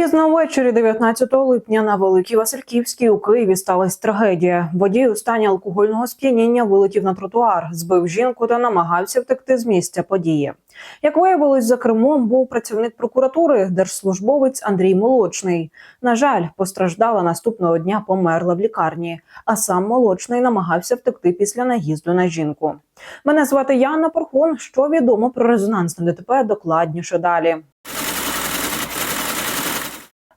Пізно ввечері 19 липня на Великій Васильківській у Києві сталася трагедія. Водій у стані алкогольного сп'яніння вилетів на тротуар, збив жінку та намагався втекти з місця події. Як виявилось, за кермом був працівник прокуратури, держслужбовець Андрій Молочний. На жаль, постраждала наступного дня, померла в лікарні. А сам молочний намагався втекти після наїзду на жінку. Мене звати Яна Порхун. Що відомо про резонансне ДТП докладніше далі.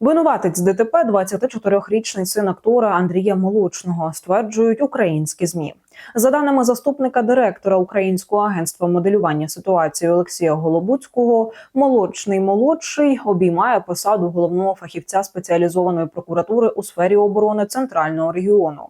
Винуватець ДТП – 24-річний син актора Андрія Молочного, стверджують українські змі. За даними заступника директора Українського агентства моделювання ситуації Олексія Голобуцького, молочний молодший обіймає посаду головного фахівця спеціалізованої прокуратури у сфері оборони центрального регіону.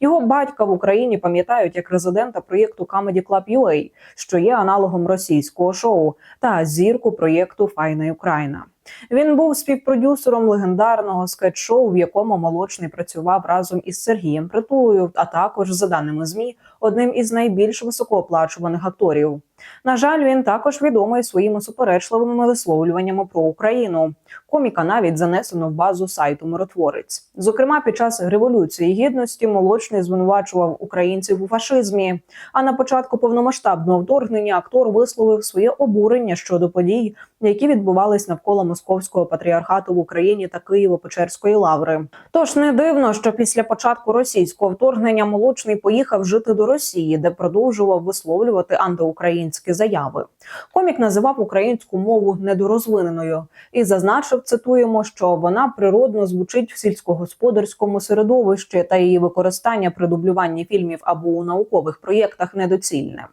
Його батька в Україні пам'ятають як резидента проєкту Comedy Club UA, що є аналогом російського шоу, та зірку проєкту Файна Україна. Він був співпродюсером легендарного скетч-шоу, в якому молочний працював разом із Сергієм Притулою, а також, за даними змі, одним із найбільш високооплачуваних акторів. На жаль, він також відомий своїми суперечливими висловлюваннями про Україну. Коміка навіть занесено в базу сайту Миротворець. Зокрема, під час революції гідності молочний звинувачував українців у фашизмі. А на початку повномасштабного вторгнення актор висловив своє обурення щодо подій, які відбувались навколо московського патріархату в Україні та Києво-Печерської лаври. Тож не дивно, що після початку російського вторгнення молочний поїхав жити до Росії, де продовжував висловлювати антиукраїнські заяви. Комік називав українську мову недорозвиненою і зазначив, цитуємо, що вона природно звучить в сільськогосподарському середовищі та її використання при дублюванні фільмів або у наукових проєктах недоцільне.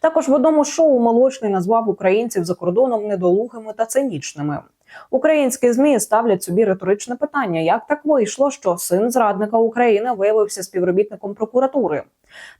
Також в одному шоу молочний назвав українців за кордоном недолугими та цинічними. Українські змі ставлять собі риторичне питання: як так вийшло, що син зрадника України виявився співробітником прокуратури?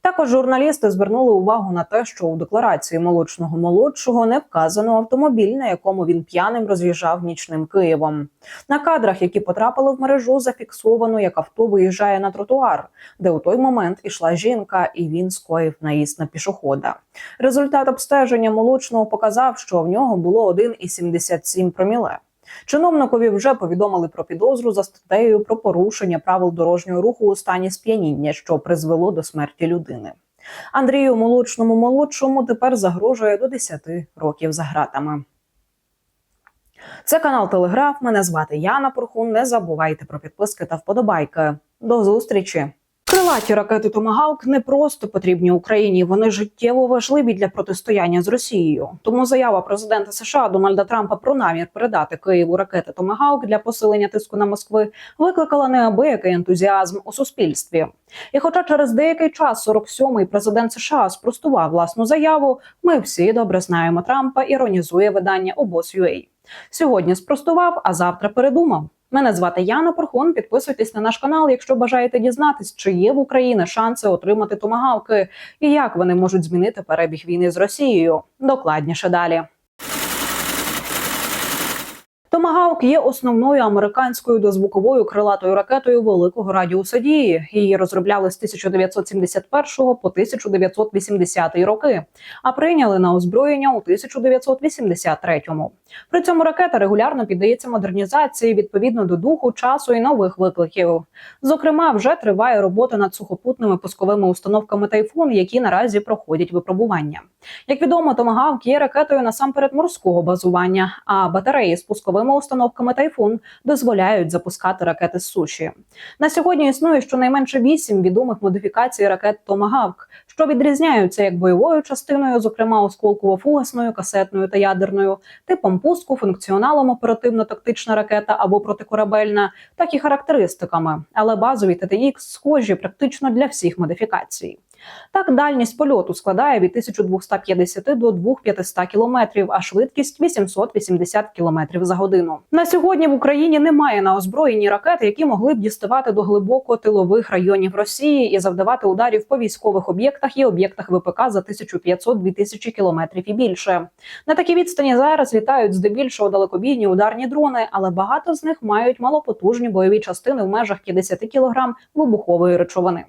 Також журналісти звернули увагу на те, що у декларації молочного молодшого не вказано автомобіль, на якому він п'яним роз'їжджав нічним Києвом. На кадрах, які потрапили в мережу, зафіксовано, як авто виїжджає на тротуар, де у той момент ішла жінка, і він скоїв наїзд на пішохода. Результат обстеження молочного показав, що в нього було 1,77 проміле. Чиновникові вже повідомили про підозру за статтею про порушення правил дорожнього руху у стані сп'яніння, що призвело до смерті людини. Андрію молочному молодшому тепер загрожує до 10 років за гратами. Це канал Телеграф. Мене звати Яна Порхун. Не забувайте про підписки та вподобайки. До зустрічі! Крилаті ракети Томагавк не просто потрібні Україні, вони життєво важливі для протистояння з Росією. Тому заява президента США Дональда Трампа про намір передати Києву ракети Томагавк для посилення тиску на Москви викликала неабиякий ентузіазм у суспільстві. І, хоча через деякий час 47-й президент США спростував власну заяву, ми всі добре знаємо Трампа. Іронізує видання обоз.ua. Сьогодні спростував, а завтра передумав. Мене звати Яна Пархун. Підписуйтесь на наш канал, якщо бажаєте дізнатись, чи є в Україні шанси отримати томагавки і як вони можуть змінити перебіг війни з Росією. Докладніше далі. Томагавк є основною американською дозвуковою крилатою ракетою великого радіуса дії. Її розробляли з 1971 по 1980 роки, а прийняли на озброєння у 1983. При цьому ракета регулярно піддається модернізації відповідно до духу, часу і нових викликів. Зокрема, вже триває робота над сухопутними пусковими установками тайфун, які наразі проходять випробування. Як відомо, Томагавк є ракетою насамперед морського базування, а батареї з пусковими установками тайфун дозволяють запускати ракети з суші. На сьогодні існує щонайменше вісім відомих модифікацій ракет Томагавк, що відрізняються як бойовою частиною, зокрема осколково-фугасною, касетною та ядерною, типом пуску, функціоналом оперативно-тактична ракета або протикорабельна, так і характеристиками. Але базові ТТХ схожі практично для всіх модифікацій. Так, дальність польоту складає від 1250 до 2500 кілометрів, а швидкість 880 кілометрів за годину. На сьогодні в Україні немає на озброєнні ракети, які могли б діставати до глибоко тилових районів Росії і завдавати ударів по військових об'єктах і об'єктах ВПК за 1500-2000 кілометрів і більше. На такій відстані зараз літають здебільшого далекобійні ударні дрони, але багато з них мають малопотужні бойові частини в межах 50 кілограм вибухової речовини.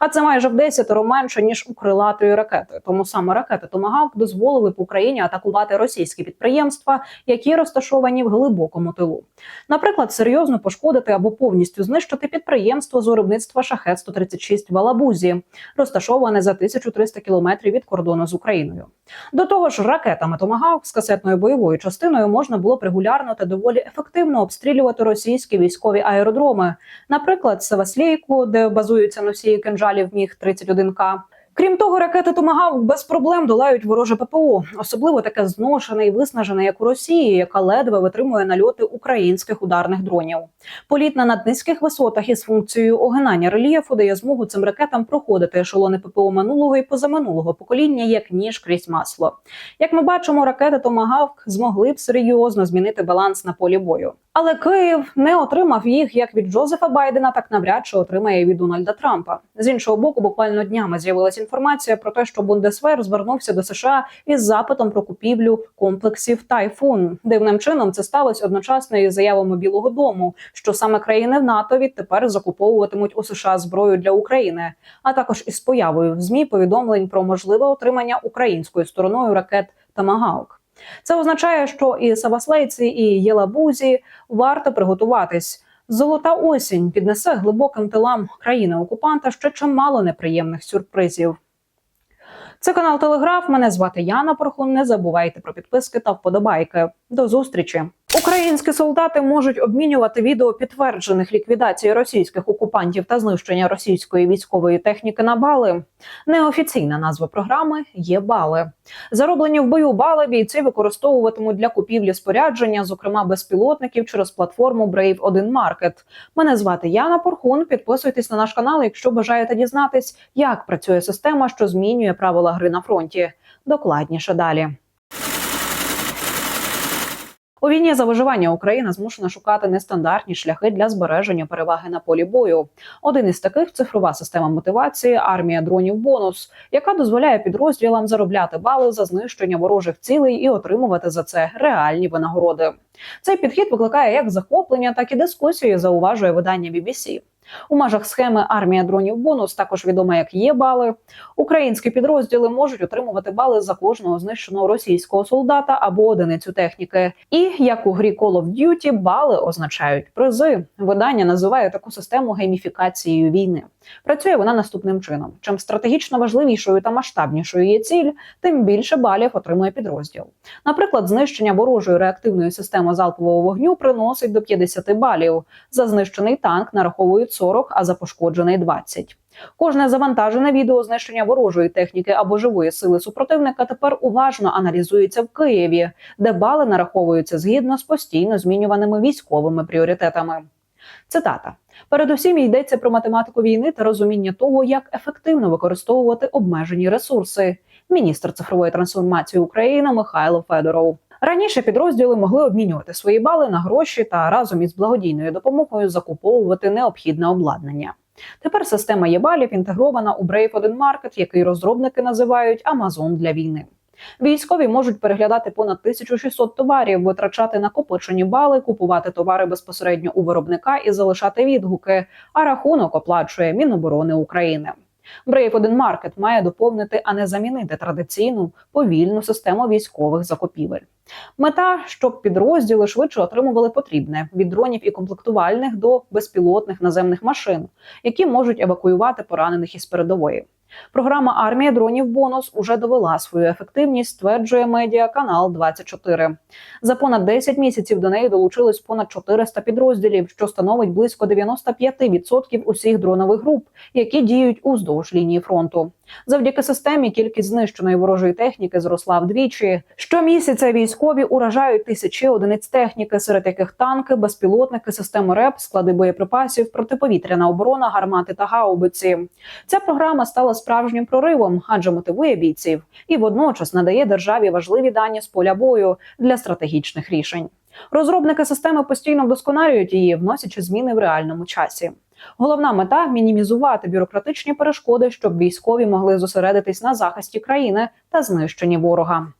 А це майже в десятеро менше ніж у крилатої ракети. Тому саме ракети Томагавк дозволили б Україні атакувати російські підприємства, які розташовані в глибокому тилу. Наприклад, серйозно пошкодити або повністю знищити підприємство з виробництва шахет 136 в Алабузі, розташоване за 1300 кілометрів від кордону з Україною. До того ж, ракетами Томагавк з касетною бойовою частиною можна було б регулярно та доволі ефективно обстрілювати російські військові аеродроми, наприклад, Севаслійку, де базуються носії кинжалів міг 31 к Крім того, ракети Томагавк без проблем долають вороже ППО, особливо таке зношене і виснажене, як у Росії, яка ледве витримує нальоти українських ударних дронів. Політ на наднизьких висотах із функцією огинання рельєфу дає змогу цим ракетам проходити ешелони ППО минулого і позаминулого покоління, як ніж крізь масло. Як ми бачимо, ракети Томагавк змогли б серйозно змінити баланс на полі бою. Але Київ не отримав їх як від Джозефа Байдена, так навряд чи отримає від Дональда Трампа. З іншого боку, буквально днями з'явилася інформація про те, що Бундесвер звернувся до США із запитом про купівлю комплексів Тайфун. Дивним чином це сталося одночасно із заявами Білого Дому, що саме країни в НАТО відтепер закуповуватимуть у США зброю для України, а також із появою в змі повідомлень про можливе отримання українською стороною ракет Тамагаук. Це означає, що і Саваслейці, і Єлабузі варто приготуватись. Золота осінь піднесе глибоким тилам країни окупанта ще чимало неприємних сюрпризів. Це канал Телеграф. Мене звати Яна Порхун. Не забувайте про підписки та вподобайки. До зустрічі. Українські солдати можуть обмінювати відео підтверджених ліквідацій російських окупантів та знищення російської військової техніки на бали. Неофіційна назва програми є бали. Зароблені в бою бали бійці використовуватимуть для купівлі спорядження, зокрема безпілотників, через платформу Brave 1 Market. Мене звати Яна Порхун. Підписуйтесь на наш канал, якщо бажаєте дізнатись, як працює система, що змінює правила гри на фронті. Докладніше далі. У війні за виживання Україна змушена шукати нестандартні шляхи для збереження переваги на полі бою. Один із таких цифрова система мотивації армія дронів бонус, яка дозволяє підрозділам заробляти бали за знищення ворожих цілей і отримувати за це реальні винагороди. Цей підхід викликає як захоплення, так і дискусії. Зауважує видання BBC. У межах схеми армія дронів бонус, також відома як є бали. Українські підрозділи можуть отримувати бали за кожного знищеного російського солдата або одиницю техніки. І як у грі Call of Duty, бали означають призи. Видання називає таку систему гейміфікацією війни. Працює вона наступним чином: чим стратегічно важливішою та масштабнішою є ціль, тим більше балів отримує підрозділ. Наприклад, знищення ворожої реактивної системи залпового вогню приносить до 50 балів. За знищений танк нараховують 40, а за пошкоджений 20. Кожне завантажене відео знищення ворожої техніки або живої сили супротивника тепер уважно аналізується в Києві, де бали нараховуються згідно з постійно змінюваними військовими пріоритетами. Цитата. Передусім йдеться про математику війни та розуміння того, як ефективно використовувати обмежені ресурси. Міністр цифрової трансформації України Михайло Федоров. Раніше підрозділи могли обмінювати свої бали на гроші та разом із благодійною допомогою закуповувати необхідне обладнання. Тепер система єбалів інтегрована у Brave 1 Market, який розробники називають Amazon для війни. Військові можуть переглядати понад 1600 товарів, витрачати накопичені бали, купувати товари безпосередньо у виробника і залишати відгуки. А рахунок оплачує Міноборони України. Brave 1 Market має доповнити, а не замінити традиційну повільну систему військових закупівель. Мета, щоб підрозділи швидше отримували потрібне від дронів і комплектувальних до безпілотних наземних машин, які можуть евакуювати поранених із передової. Програма армія дронів бонус уже довела свою ефективність, стверджує медіа канал 24 За понад 10 місяців до неї долучились понад 400 підрозділів, що становить близько 95% усіх дронових груп, які діють уздовж лінії фронту. Завдяки системі кількість знищеної ворожої техніки зросла вдвічі. Щомісяця військові уражають тисячі одиниць техніки, серед яких танки, безпілотники, системи РЕП, склади боєприпасів, протиповітряна оборона, гармати та гаубиці. Ця програма стала справжнім проривом, адже мотивує бійців і водночас надає державі важливі дані з поля бою для стратегічних рішень. Розробники системи постійно вдосконалюють її, вносячи зміни в реальному часі. Головна мета мінімізувати бюрократичні перешкоди, щоб військові могли зосередитись на захисті країни та знищенні ворога.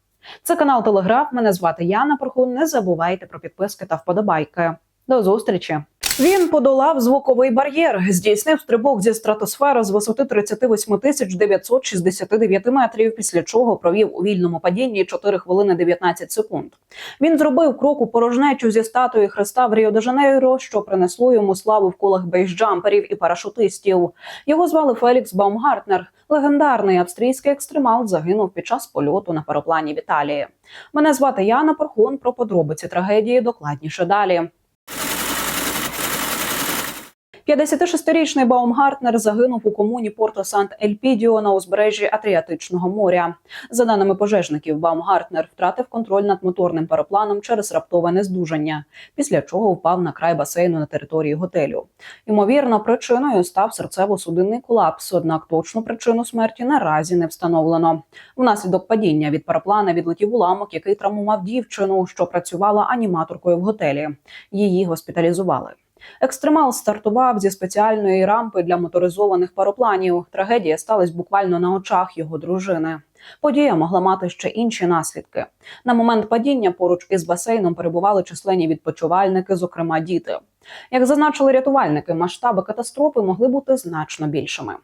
Це канал Телеграф. Мене звати Яна Прохун. Не забувайте про підписки та вподобайки. До зустрічі. Він подолав звуковий бар'єр, здійснив стрибок зі стратосфери з висоти 38 тисяч 969 метрів, після чого провів у вільному падінні 4 хвилини 19 секунд. Він зробив крок у порожнечу зі статуї Христа в Ріо-де-Жанейро, що принесло йому славу в колах бейсджамперів і парашутистів. Його звали Фелікс Баумгартнер. Легендарний австрійський екстремал загинув під час польоту на параплані в Італії. Мене звати Яна Порхун. Про подробиці трагедії докладніше далі. 56-річний Баумгартнер загинув у комуні Порто Сант Ельпідіо на узбережжі Адріатичного моря. За даними пожежників, Баумгартнер втратив контроль над моторним паропланом через раптове нездужання, після чого впав на край басейну на території готелю. Ймовірно, причиною став серцево-судинний колапс. Однак точну причину смерті наразі не встановлено. Внаслідок падіння від пароплана відлетів уламок, який травмував дівчину, що працювала аніматоркою в готелі. Її госпіталізували. Екстремал стартував зі спеціальної рампи для моторизованих паропланів. Трагедія сталася буквально на очах його дружини. Подія могла мати ще інші наслідки. На момент падіння поруч із басейном перебували численні відпочивальники, зокрема діти. Як зазначили рятувальники, масштаби катастрофи могли бути значно більшими.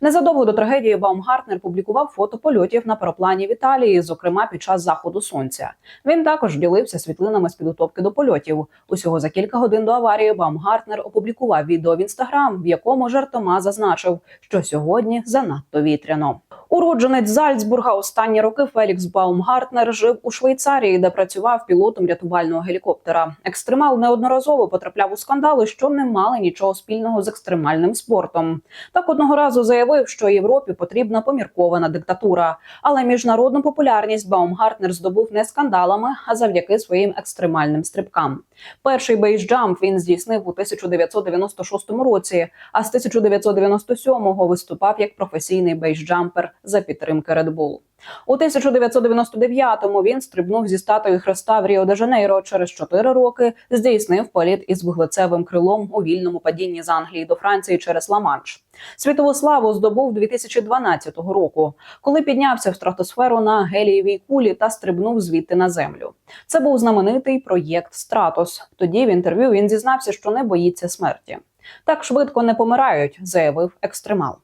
Незадовго до трагедії Баумгартнер публікував фото польотів на пароплані в Італії, зокрема під час заходу сонця. Він також ділився світлинами з підготовки до польотів. Усього за кілька годин до аварії Баумгартнер опублікував відео в інстаграм, в якому жартома зазначив, що сьогодні занадто вітряно. Уродженець Зальцбурга останні роки Фелікс Баумгартнер жив у Швейцарії, де працював пілотом рятувального гелікоптера. Екстремал неодноразово потрапляв у скандали, що не мали нічого спільного з екстремальним спортом. Так одного разу заявив, що Європі потрібна поміркована диктатура. Але міжнародну популярність Баумгартнер здобув не скандалами, а завдяки своїм екстремальним стрибкам. Перший бейсджамп він здійснив у 1996 році, а з 1997-го виступав як професійний бейсджампер за підтримки Red Bull. У 1999-му він стрибнув зі статуї Христа в Ріо-де-Жанейро. Через 4 роки здійснив політ із вуглецевим крилом у вільному падінні з Англії до Франції через Ла-Манш. Світову славу здобув 2012 року, коли піднявся в стратосферу на гелієвій кулі та стрибнув звідти на землю. Це був знаменитий проєкт Стратос. Тоді в інтерв'ю він зізнався, що не боїться смерті. Так швидко не помирають, заявив екстремал.